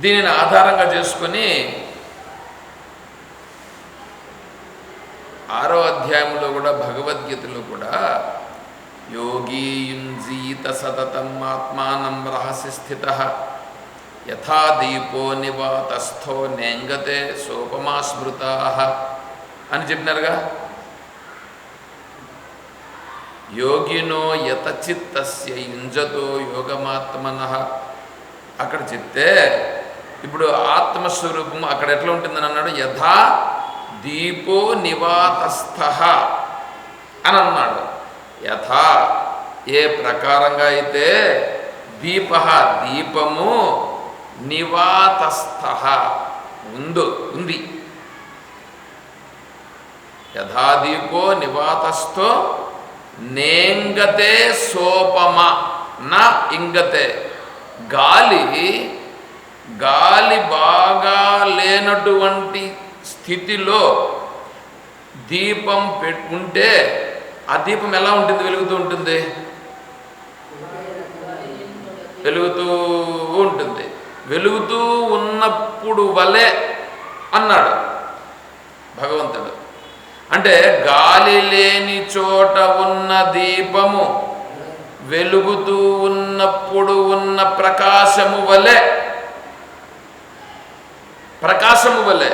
దీనిని ఆధారంగా చేసుకొని ఆరో అధ్యాయంలో కూడా భగవద్గీతలో కూడా యోగీ యుంజీత సతతం ఆత్మానం రహసి స్థిత యథా దీపో నివాతస్థో నేంగతే సోపమా స్మృతా అని చెప్పినారుగా. యోగినో యతచిత్తస్య యుంజతో యోగమాత్మన. అక్కడ చెప్తే ఇప్పుడు ఆత్మస్వరూపం అక్కడ ఎట్లా ఉంటుందని అన్నాడు? యథా దీపో నివాతస్థ అని అన్నాడు. యథా ఏ ప్రకారంగా అయితే దీప దీపము నివాతస్థ ఉందో ఉంది. యథా దీపో నివాతస్థో నేంగతే సోపమ నా ఇంగతే. గాలి గాలి బాగా లేనటువంటి స్థితిలో దీపం పెట్టుకుంటే ఆ దీపం ఎలా ఉంటుంది? వెలుగుతూ ఉంటుంది. వెలుగుతూ ఉంటుంది. వెలుగుతూ ఉన్నప్పుడు వలె అన్నాడు భగవంతుడు. అంటే గాలి లేని చోట ఉన్న దీపము వెలుగుతూ ఉన్నప్పుడు ఉన్న ప్రకాశము వలె ప్రకాశము వలె.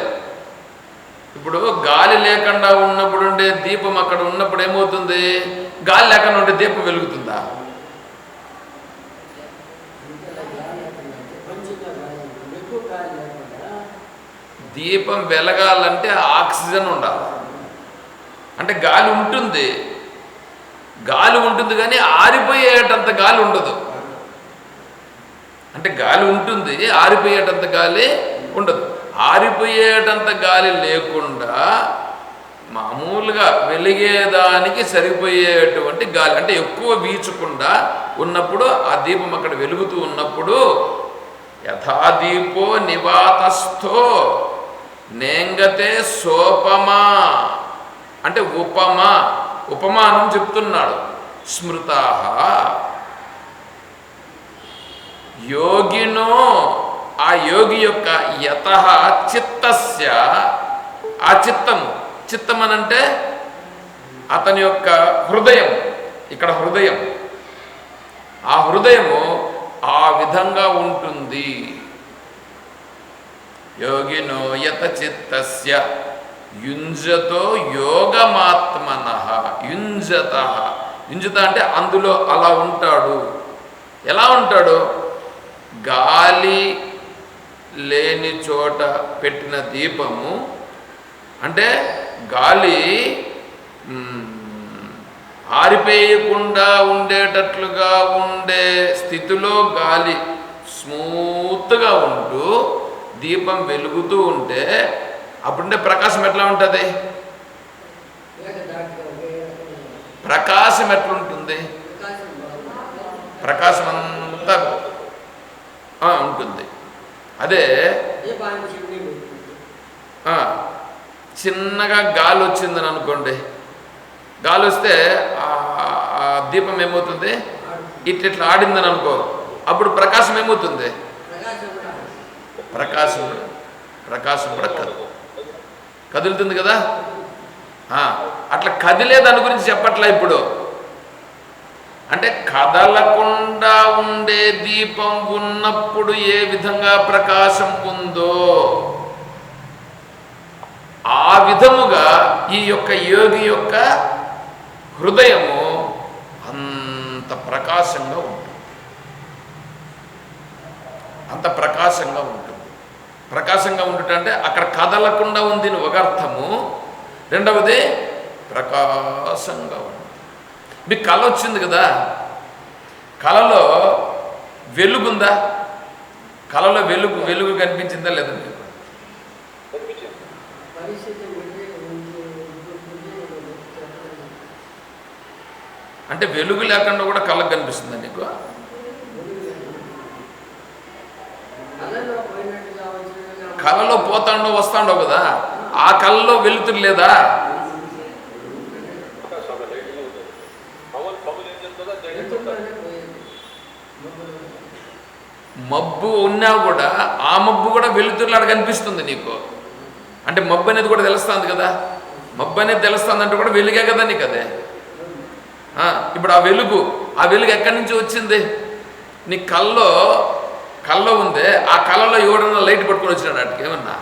ఇప్పుడు గాలి లేకుండా ఉన్నప్పుడు ఉండే దీపం అక్కడ ఉన్నప్పుడు ఏమవుతుంది? గాలి లేకుండా ఉండే దీపం వెలుగుతుందా? దీపం వెలగాలంటే ఆక్సిజన్ ఉండాలి. అంటే గాలి ఉంటుంది. గాలి ఉంటుంది కానీ ఆరిపోయేటంత గాలి ఉండదు. అంటే గాలి ఉంటుంది ఆరిపోయేటంత గాలి ఉండదు. ఆరిపోయేటంత గాలి లేకుండా మామూలుగా వెలిగేదానికి సరిపోయేటువంటి గాలి అంటే ఎక్కువ వీచకుండా ఉన్నప్పుడు ఆ దీపం అక్కడ వెలుగుతూ ఉన్నప్పుడు యథాదీపో నివాతస్థో నేంగతే సోపమా. అంటే ఉపమా ఉపమానం చెప్తున్నాడు స్మృతా యోగినో ఆ యోగి యొక్క యత చిత్తస్య ఆ చిత్తము. చిత్తం అనంటే అతని యొక్క హృదయం ఇక్కడ హృదయం ఆ హృదయము ఆ విధంగా ఉంటుంది. యోగినో యత చిత్తస్య యుంజతో యోగమాత్మన యుంజత. యుంజత అంటే అందులో అలా ఉంటాడు. ఎలా ఉంటాడు? గాలి లేని చోట పెట్టిన దీపము అంటే గాలి ఆరిపోయకుండా ఉండేటట్లుగా ఉండే స్థితిలో గాలి స్మూత్గా ఉంటూ దీపం వెలుగుతూ ఉంటే అప్పుడుండే ప్రకాశం ఎట్లా ఉంటుంది? ప్రకాశం ఎట్లుంటుంది? ప్రకాశం అంతా ఉంటుంది. అదే. చిన్నగా గాలి వచ్చిందని అనుకోండి గాలి వస్తే దీపం ఏమవుతుంది? ఇట్లా ఇట్లా ఆడిందని అనుకో. అప్పుడు ప్రకాశం ఏమవుతుంది? ప్రకాశం ప్రకాశం కూడా కదు కదులుతుంది కదా? అట్లా కదిలే దాని గురించి చెప్పట్లా ఇప్పుడు. అంటే కదలకుండా ఉండే దీపం ఉన్నప్పుడు ఏ విధంగా ప్రకాశం ఉందో ఆ విధముగా ఈ యొక్క యోగి యొక్క హృదయము అంత ప్రకాశంగా ఉంటుంది. అంత ప్రకాశంగా ఉంటుంది. ప్రకాశంగా ఉండుట అంటే అక్కడ కదలకుండా ఉంది ఒక అర్థము. రెండవది ప్రకాశంగా ఉంది మీకు కళ వచ్చింది కదా. కళలో వెలుగుందా? కళలో వెలుగు వెలుగు కనిపించిందా లేదా మీకు? అంటే వెలుగు లేకుండా కూడా కళ్ళకు కనిపిస్తుందా నీకు? కళలో పోతాండో వస్తాండో కదా. ఆ కళ్ళలో వెలుతురు లేదా? మబ్బు ఉన్నా కూడా ఆ మబ్బు కూడా వెలుతురులాగా కనిపిస్తుంది నీకు. అంటే మబ్బు అనేది కూడా తెలుస్తుంది కదా. మబ్బు అనేది తెలుస్తుంది అంటే కూడా వెలుగే కదా నీకు అదే. ఇప్పుడు ఆ వెలుగు ఆ వెలుగు ఎక్కడి నుంచి వచ్చింది? నీ కల్లో కల్లో ఉందే ఆ కళ్ళలో ఎవడన్నా లైట్ పట్టుకొని వచ్చినాడు వాటికి ఏమన్నా?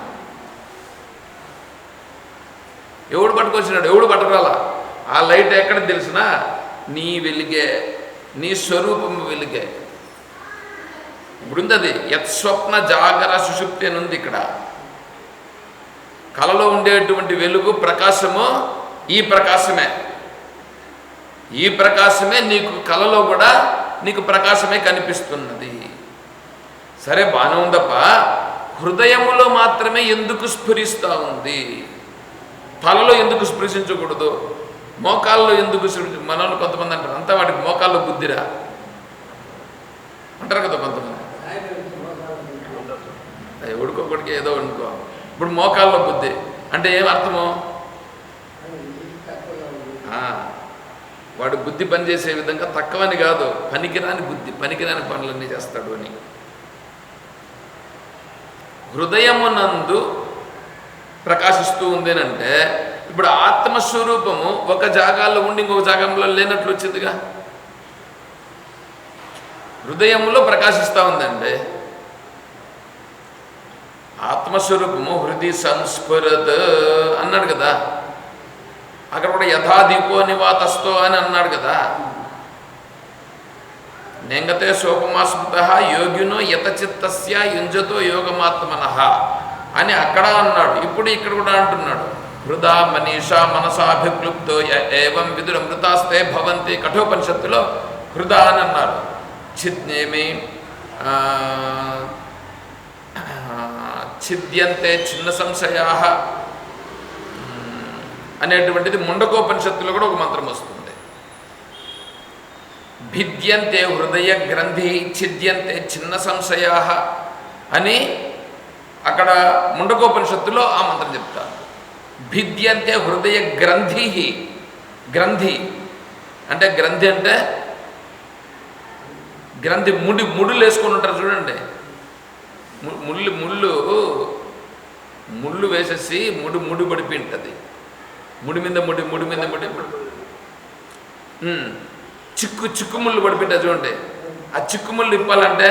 ఎవడు పట్టుకొచ్చినాడు? ఎవడు పట్టుకురాలా? ఆ లైట్ ఎక్కడ తెలిసినా నీ వెలుగే నీ స్వరూపం వెలుగే. ఇప్పుడు అది యత్స్వప్న జాగర సుషుప్తి అని ఉంది ఇక్కడ. కలలో ఉండేటువంటి వెలుగు ప్రకాశము ఈ ప్రకాశమే. ఈ ప్రకాశమే నీకు కలలో కూడా నీకు ప్రకాశమే కనిపిస్తున్నది. సరే బాగానే ఉందప్ప. హృదయములో మాత్రమే ఎందుకు స్ఫురిస్తూ ఉంది? తలలో ఎందుకు స్పృశించకూడదు? మోకాల్లో ఎందుకు మనల్ని కొంతమంది అంటారు అంతా వాటికి మోకాల్లో బుద్ధిరా? అంటారు కదా కొంతమంది. ఎవడికొకడికి ఏదో అనుకో. ఇప్పుడు మోకాల్లో బుద్ధి అంటే ఏం అర్థము? ఆ, వాడు బుద్ధి పనిచేసే విధంగా తక్కువని కాదు. పనికిరాని బుద్ధి పనికిరాని పనులన్నీ చేస్తాడు అని. హృదయమునందు ప్రకాశిస్తూ ఉంది అంటే ఇప్పుడు ఆత్మస్వరూపము ఒక జాగాల్లో ఉండి ఇంకొక జాగంలో లేనట్లు వచ్చిందిగా? హృదయంలో ప్రకాశిస్తూ ఉందండి ఆత్మస్వరూపము హృది సంస్ఫురత్ అన్నాడు కదా. అక్కడ కూడా యథాదీపో నివాతస్తో అని అన్నాడు కదా. నెంగతే శోకమాస్మృత యోగినో యతచిత్తస్య యుంజతో యోగమాత్మన అని అక్కడ అన్నాడు. ఇప్పుడు ఇక్కడ కూడా అంటున్నాడు. హృదా మనీషా మనసాభిక్లుప్తో ఏవం విదుర మృతాస్తే భవంతి కఠోపనిషత్తులో హృదా అని అన్నారు చిత్నేమి ఛిద్యంతే చిన్న సంశయా అనేటువంటిది ముండకోపనిషత్తులో కూడా ఒక మంత్రం వస్తుంది. భిద్యంతే హృదయ గ్రంథి ఛిద్యంతే చిన్న సంశయా అని అక్కడ ముండకోపనిషత్తులో ఆ మంత్రం చెప్తారు. భిద్యంతే హృదయ గ్రంథి గ్రంథి అంటే గ్రంథి అంటే గ్రంథి ముడి ముడులు వేసుకొని ఉంటారు చూడండి. ముళ్ళు ముళ్ళు ముళ్ళు వేసేసి ముడి ముడి పడిపి ఉంటుంది ముడి మీద ముడి ముడి మీద ముడి చిక్కు చిక్కు ముళ్ళు పడిపింటా చూడండి. ఆ చిక్కు ముళ్ళు ఇప్పాలంటే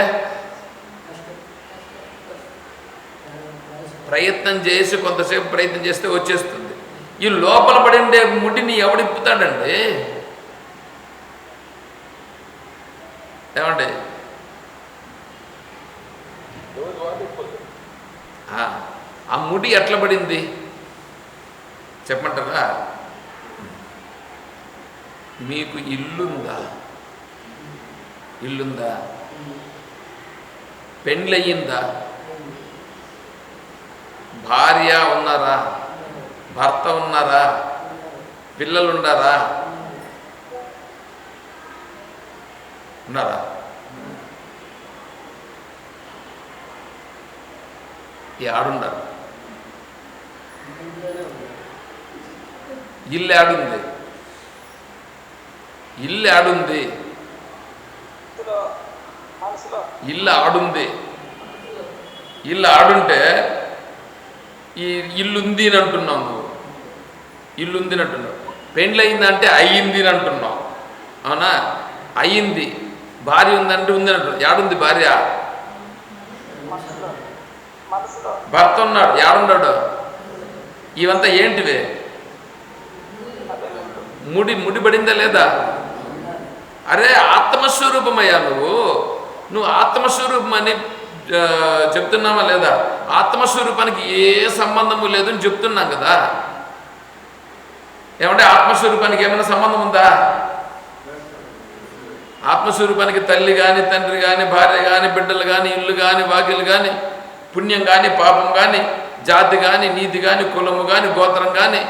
ప్రయత్నం చేసి కొంతసేపు ప్రయత్నం చేస్తే వచ్చేస్తుంది. ఈ లోపల పడిండే ముడిని ఎవడిప్పుతాడండి ఏమండి? ఆ, ముడి ఎట్లా పడింది? చెప్పమంటారా? మీకు ఇల్లుందా? ఇల్లుందా? పెండ్లయ్యిందా? భార్య ఉన్నారా? భర్త ఉన్నారా? పిల్లలు ఉన్నారా? ఉన్నారా ఇల్లు ఆడుంది. ఇల్లు ఆడుంది. ఇల్లు ఆడుంది. ఇల్లు ఆడుంటే ఈ ఇల్లుంది అని అంటున్నావు నువ్వు. ఇల్లుంది అని అంటున్నావు. పెండ్లి అయిందంటే అయ్యింది అని అంటున్నావు. అవునా? అయ్యింది. భార్య ఉందంటే ఉంది అంటున్నావు. ఏడుంది భార్య? భర్త ఉన్నాడు ఏడున్నాడు ఇవంతా ఏంటివి? ముడి ముడిపడిందా లేదా? అరే ఆత్మస్వరూపమయ్యా నువ్వు. నువ్వు ఆత్మస్వరూపం అని చెప్తున్నావా లేదా? ఆత్మస్వరూపానికి ఏ సంబంధము లేదు అని చెప్తున్నాం కదా. ఏమంటే ఆత్మస్వరూపానికి ఏమైనా సంబంధం ఉందా? ఆత్మస్వరూపానికి తల్లి కానీ తండ్రి కానీ భార్య కానీ బిడ్డలు కానీ ఇల్లు కానీ వాకిలు కానీ పుణ్యం కానీ పాపం కానీ జాతి కానీ నీతి కానీ కులము కానీ గోత్రం కానీ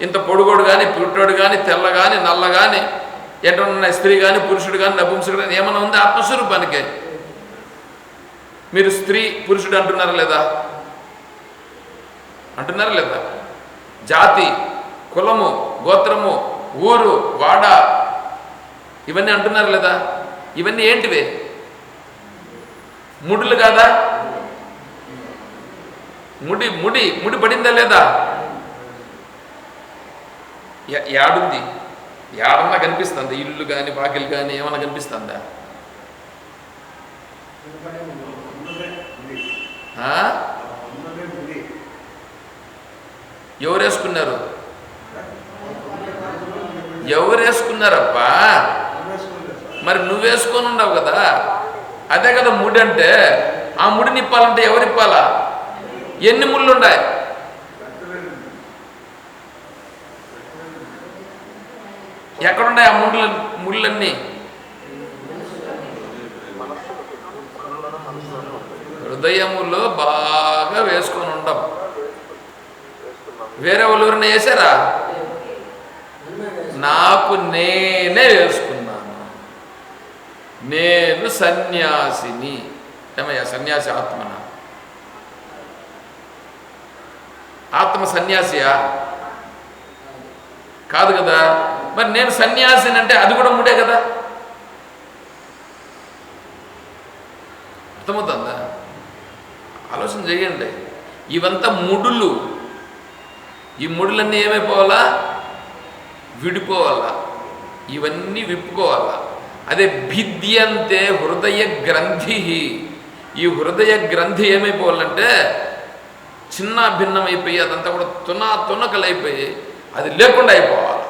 ఇంత పొడుగోడు కానీ పుట్టోడు కానీ తెల్ల కానీ నల్ల కానీ ఎటువంటి స్త్రీ కానీ పురుషుడు కానీ నపుంసుడు కానీ ఏమైనా ఉందా? ఆత్మస్వరూపానికి. మీరు స్త్రీ పురుషుడు అంటున్నారా లేదా? అంటున్నారా లేదా? జాతి కులము గోత్రము ఊరు వాడ ఇవన్నీ అంటున్నారు లేదా? ఇవన్నీ ఏంటివి? ముడులు కాదా? ముడి ముడి ముడి పడిందా లేదా? యాడుంది. యాడన్నా కనిపిస్తుందా? ఇల్లు కానీ వాకిలు కానీ ఏమన్నా కనిపిస్తుందా? ఆ? ఎవరు ఎవరు మరి నువ్వేసుకొని ఉండవు కదా? అదే కదా ముడి అంటే. ఆ ముడి నిప్పాలంటే ఎవరిప్పాలా? ఎన్ని ముళ్ళు ఎక్కడున్నాయి ఆ ముళ్ళు ముళ్ళన్నీ? హృదయములో బాగా వేసుకొని ఉండం. వేరే ఎవరిని వేసారా నాకు నేనే వేసుకున్నాను. నేను సన్యాసిని. ఏమయ్యా సన్యాసి ఆత్మన? ఆత్మ సన్యాసియా కాదు కదా. మరి నేను సన్యాసిని అంటే అది కూడా ముడే కదా. అర్థమవుతుందా? ఆలోచన చేయండి. ఇవంతా ముడులు. ఈ ముడులన్నీ ఏమైపోవాలా? విడిపోవాలా. ఇవన్నీ విప్పుకోవాలా. అదే భిద్యంతే హృదయ గ్రంథి ఈ హృదయ గ్రంథి ఏమైపోవాలంటే చిన్న భిన్నమైపోయి అదంతా కూడా తున తునకలైపోయి అది లేకుండా అయిపోవాలి.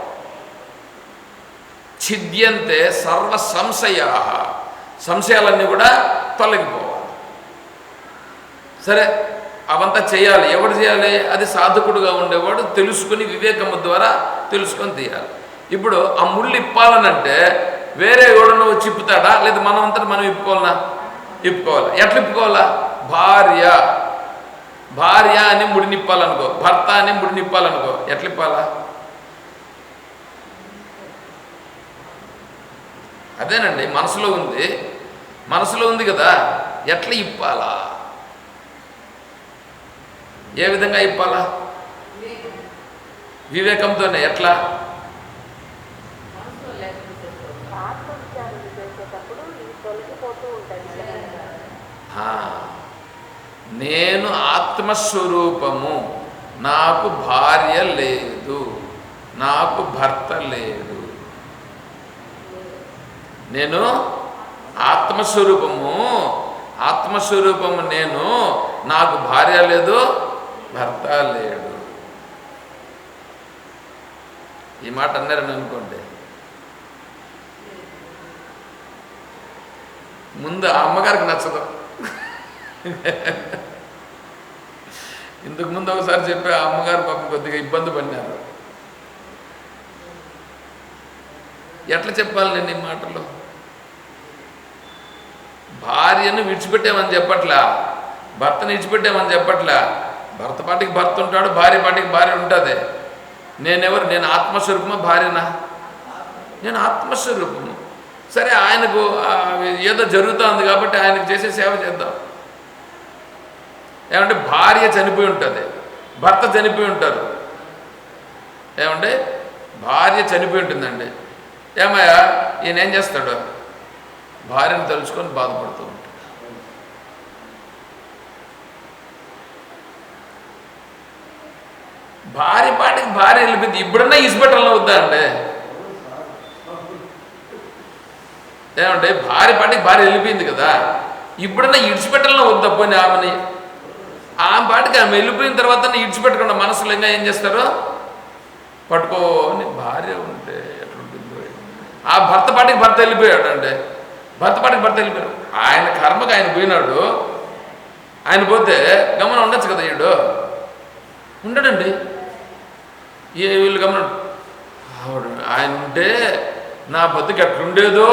ఛిద్యంతే సర్వ సంశయా. సంశయాలన్నీ కూడా తొలగిపోవాలి. సరే అవంతా చేయాలి. ఎవడు చేయాలి? అది సాధకుడుగా ఉండేవాడు తెలుసుకుని వివేకము ద్వారా తెలుసుకొని తీయాలి. ఇప్పుడు ఆ ముళ్ళు ఇప్పాలనంటే వేరే ఎవడన్నా వచ్చి ఇప్పుతాడా? లేదా మనం అంతా మనం ఇప్పుకోవాలనా? ఇప్పుకోవాలి. ఎట్లా ఇప్పుకోవాలా? భార్య. భార్య అని ముడినిప్పాలనుకో భర్త అని ముడినిప్పాలనుకో ఎట్లా ఇప్పాలా అదేనండి మనసులో ఉంది. మనసులో ఉంది కదా ఎట్లా ఇప్పాలా? ఏ విధంగా ఇప్పాలా? వివేకంతోనే ఎట్లా? ఆ, నేను ఆత్మస్వరూపము. నాకు భార్య లేదు. నాకు భర్త లేడు నేను ఆత్మస్వరూపము. ఆత్మస్వరూపము నేను. నాకు భార్య లేదు భర్త లేడు. ఈ మాట అన్నారని అనుకోండి. ముందు అమ్మగారికి నచ్చదు. ఇంతకు ముందు ఒకసారి చెప్పి ఆ అమ్మగారు పాపం కొద్దిగా ఇబ్బంది పడినారు. ఎట్లా చెప్పాలి నేను ఈ మాటలు? భార్యను విడిచిపెట్టామని చెప్పట్లా? భర్తను విడిచిపెట్టామని చెప్పట్లా? భర్త పాటికి భర్త ఉంటాడు భార్య పాటికి భార్య ఉంటుంది. నేనెవరు? నేను ఆత్మస్వరూపమా భార్యనా? నేను ఆత్మస్వరూపము. సరే ఆయనకు ఏదో జరుగుతుంది కాబట్టి ఆయనకు చేసే సేవ చేద్దాం. ఏమంటే భార్య చనిపోయి ఉంటుంది భర్త చనిపోయి ఉంటారు. ఏమంటే భార్య చనిపోయి ఉంటుందండి. ఏమయ్యా ఈయన ఏం చేస్తాడు? భార్యను తలుచుకొని బాధపడుతూ ఉంటాడు. భార్య పాటికి భార్య వెళ్ళిపోయింది ఇప్పుడన్నా ఇసుపెట్టాలని వద్దా అండి? ఏమంటే భార్య పాటికి భార్య వెళ్ళిపోయింది కదా. ఇప్పుడన్నా ఇడిచిపెట్టాలని వద్దా పోనీ ఆమెని ఆమె పాటికి ఆమె వెళ్ళిపోయిన తర్వాత ఇడిచిపెట్టకుండా మనసులో ఇంకా ఏం చేస్తారు? పట్టుకోని భార్య ఉంటే ఎట్లుంటుందో ఆ భర్త పాటికి భర్త వెళ్ళిపోయాడు అంటే. భర్త పాటికి భర్త వెళ్ళిపోయాడు. ఆయన కర్మకు ఆయన పోయినాడు. ఆయన పోతే గమనం ఉండొచ్చు కదా ఈడు? ఉండడండి. ఏ వీళ్ళు గమనం? ఆవిడ ఆయన ఉంటే నా బతుకు ఎట్లుండేదో?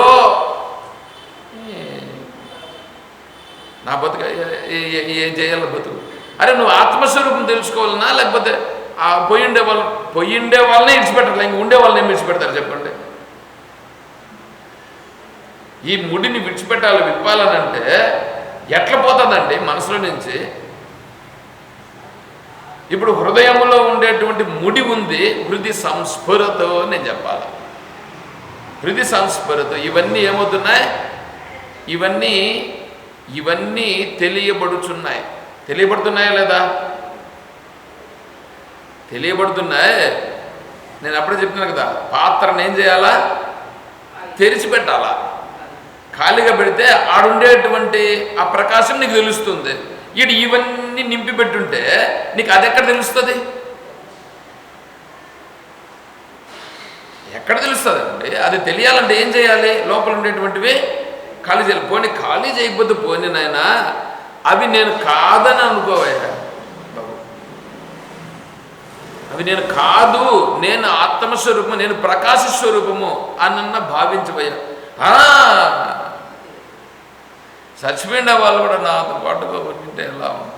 నా బతుకు ఏ- ఏం చేయాలో బతుకు? అరే నువ్వు ఆత్మస్వరూపం తెలుసుకోవాలన్నా లేకపోతే ఆ పోయిండే వాళ్ళు పోయిండే వాళ్ళనే ఇడిచిపెట్టాలి ఇంక ఉండే వాళ్ళని ఏం విడిచిపెడతారు చెప్పండి? ఈ ముడిని విడిచిపెట్టాలి విప్పాలనంటే ఎట్లా పోతుందండి మనసులో నుంచి? ఇప్పుడు హృదయంలో ఉండేటువంటి ముడి ఉంది హృది సంస్ఫురతో నేను చెప్పాలి. హృది సంస్ఫురత. ఇవన్నీ ఏమవుతున్నాయి? ఇవన్నీ ఇవన్నీ తెలియబడుచున్నాయి. తెలియబడుతున్నాయా లేదా? తెలియబడుతున్నాయి. నేను అప్పుడే చెప్పినాను కదా పాత్రను ఏం చేయాలా? తెరిచిపెట్టాలా. ఖాళీగా పెడితే ఆడుండేటువంటి ఆ ప్రకాశం నీకు తెలుస్తుంది. ఈడు ఇవన్నీ నింపి పెట్టుంటే నీకు అది ఎక్కడ తెలుస్తుంది? ఎక్కడ తెలుస్తుంది అది తెలియాలంటే ఏం చేయాలి? లోపల ఉండేటువంటివి ఖాళీ చేయాలి. పోనీ ఖాళీ చేయకపోతే పోనీ నాయనా అవి నేను కాదని అనుకోవయ్యా. బాబు అవి నేను కాదు నేను ఆత్మస్వరూపము నేను ప్రకాశ స్వరూపము అన్న భావించబోయా. ఆ, చచ్చిపోయిన వాళ్ళు కూడా నాతో పాటు ఉంటే ఎలా ఉంటుందో?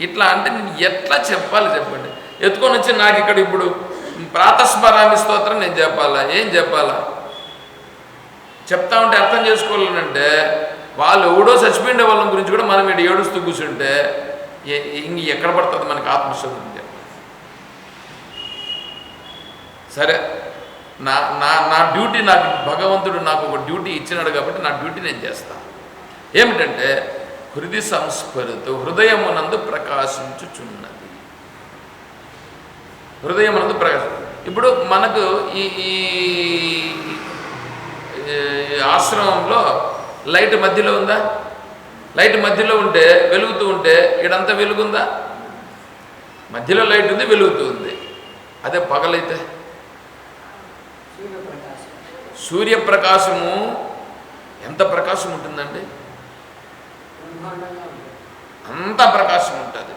ఇట్లా అంటే నేను ఎట్లా చెప్పాలి చెప్పండి? ఎత్తుకొని వచ్చి నాకు ఇక్కడ ఇప్పుడు ప్రాతస్మరామి స్తోత్రం నేను చెప్పాలా? ఏం చెప్పాలా? చెప్తా ఉంటే అర్థం చేసుకోవాలంటే వాళ్ళు ఎవడో చచ్చిపోయిన వాళ్ళ గురించి కూడా మనం ఇటు ఏడుస్తూ కూర్చుంటే ఇంక ఎక్కడ పడుతుంది మనకి ఆత్మస్వరూపం సరే నా నా నా డ్యూటీ నాకు భగవంతుడు నాకు ఒక డ్యూటీ ఇచ్చినాడు కాబట్టి నా డ్యూటీ నేను చేస్తాను ఏమిటంటే హృది సంస్ఫరితో హృదయమునందు ప్రకాశించుచున్నది. హృదయమునందు ప్రకాశం ఇప్పుడు మనకు ఈ ఈ ఆశ్రమంలో లైట్ మధ్యలో ఉందా? లైట్ మధ్యలో ఉంటే వెలుగుతూ ఉంటే ఇడంతా వెలుగుందా? మధ్యలో లైట్ ఉంది వెలుగుతూ ఉంది. అదే పగలైతే. సూర్యప్రకాశము ఎంత ప్రకాశం ఉంటుందండి? అంత ప్రకాశం ఉంటుంది.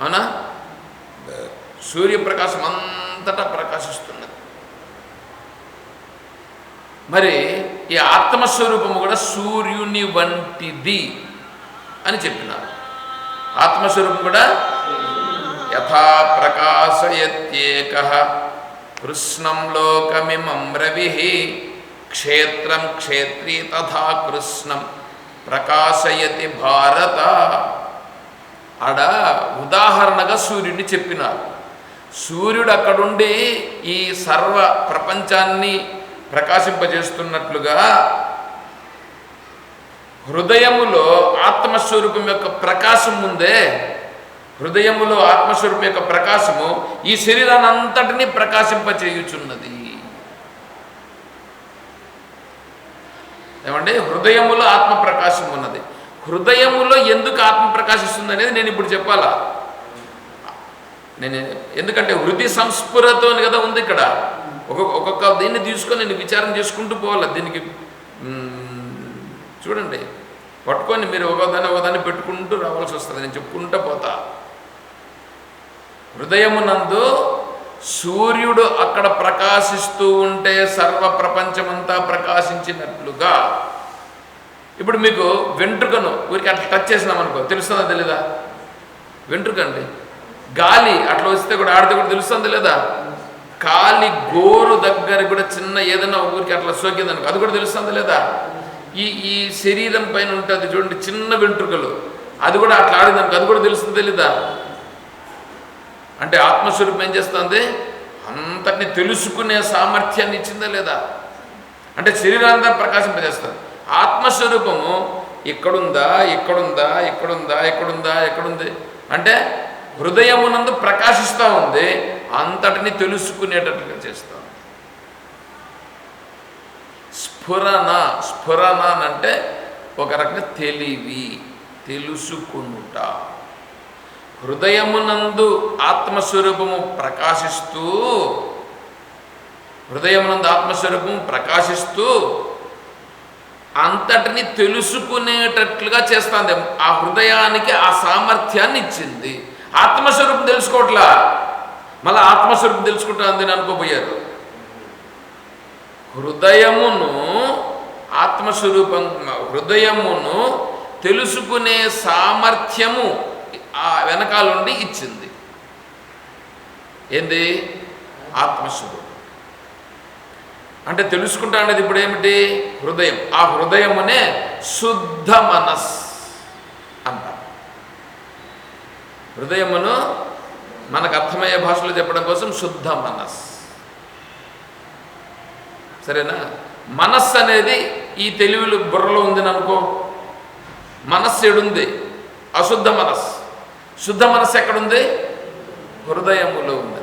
అవునా? సూర్యప్రకాశం అంతటా ప్రకాశిస్తున్నది. మరి ఈ ఆత్మస్వరూపము కూడా సూర్యుని వంటిది అని చెప్పినారు. ఆత్మస్వరూపం కూడా యథా ప్రకాశయత్యేక కృష్ణం లోకమిమం రవి. క్షేత్రం క్షేత్రీ తథా కృష్ణం. ప్రకాశయతి భారత. ఆడ ఉదాహరణగా సూర్యుడిని చెప్పినారు. సూర్యుడు అక్కడుండి ఈ సర్వ ప్రపంచాన్ని ప్రకాశింపజేస్తున్నట్లుగా హృదయములో ఆత్మస్వరూపం యొక్క ప్రకాశం ఉందే. హృదయములో ఆత్మస్వరూపం యొక్క ప్రకాశము ఈ శరీరాన్ని అంతటినీ ప్రకాశింపచేయుచున్నది. ఏమండి? హృదయములో ఆత్మ ప్రకాశం ఉన్నది. హృదయములో ఎందుకు ఆత్మ ప్రకాశిస్తుంది అనేది నేను ఇప్పుడు చెప్పాలా? నేను ఎందుకంటే హృది సంస్ఫురతో కదా ఉంది ఇక్కడ. ఒక్కొక్క ఒక్కొక్క దీన్ని తీసుకొని నేను విచారం చేసుకుంటూ పోవాలి? దీనికి చూడండి. పట్టుకొని మీరు ఒకదాన్ని ఒకదాన్ని పెట్టుకుంటూ రావాల్సి వస్తుంది. నేను చెప్పుకుంటూ పోతా. హృదయమునందు సూర్యుడు అక్కడ ప్రకాశిస్తూ ఉంటే సర్వ ప్రపంచమంతా ప్రకాశించినట్లుగా. ఇప్పుడు మీకు వెంట్రుకను ఊరికి అట్లా టచ్ చేసినాం అనుకో తెలుస్తుందా తెలీదా? వెంట్రుక అండి. గాలి అట్లా వస్తే కూడా ఆడితే కూడా తెలుస్తుందా లేదా కాలి గోరు దగ్గర కూడా చిన్న ఏదైనా ఊరికి అట్లా సోకింది అనుకో అది కూడా తెలుస్తుంది లేదా? ఈ ఈ శరీరం పైన ఉంటుంది చూడండి చిన్న వెంట్రుకలు. అది కూడా అట్లా ఆడిందనుకో అది కూడా తెలుస్తుంది తెలీదా అంటే ఆత్మస్వరూపం ఏం చేస్తుంది? అంతటిని తెలుసుకునే సామర్థ్యాన్ని ఇచ్చిందా లేదా? అంటే శరీరాంతా ప్రకాశింపజేస్తుంది ఆత్మస్వరూపము ఇక్కడుందా ఇక్కడుందా ఇక్కడుందా ఇక్కడుందా ఎక్కడుంది అంటే హృదయమునందు ప్రకాశిస్తూ ఉంది అంతటిని తెలుసుకునేటట్లుగా చేస్తాం స్ఫురణ స్ఫురణ అని అంటే ఒక రకంగా తెలివి తెలుసుకుంట. హృదయమునందు ఆత్మస్వరూపము ప్రకాశిస్తూ హృదయమునందు ఆత్మస్వరూపము ప్రకాశిస్తూ అంతటిని తెలుసుకునేటట్లుగా చేస్తుంది ఆ హృదయానికి ఆ సామర్థ్యాన్ని ఇచ్చింది. ఆత్మస్వరూపం తెలుసుకోవట్లా? మళ్ళీ ఆత్మస్వరూపం తెలుసుకుంటా అందని అనుకోబోయారు. హృదయమును ఆత్మస్వరూపం హృదయమును తెలుసుకునే సామర్థ్యము ఆ వెనకాలండి ఇచ్చింది. ఏంది? ఆత్మస్వరూపం. అంటే తెలుసుకుంటా అనేది ఇప్పుడు ఏమిటి? హృదయం. ఆ హృదయమునే శుద్ధ మనస్ అంటారు హృదయమును మనకు అర్థమయ్యే భాషలో చెప్పడం కోసం శుద్ధ మనస్. సరేనా? మనస్సు అనేది ఈ తెలివిలు బుర్రలో ఉందని అనుకో. మనస్సు ఎడుంది. అశుద్ధ మనస్సు. శుద్ధ మనస్సు ఎక్కడుంది? హృదయములో ఉంది.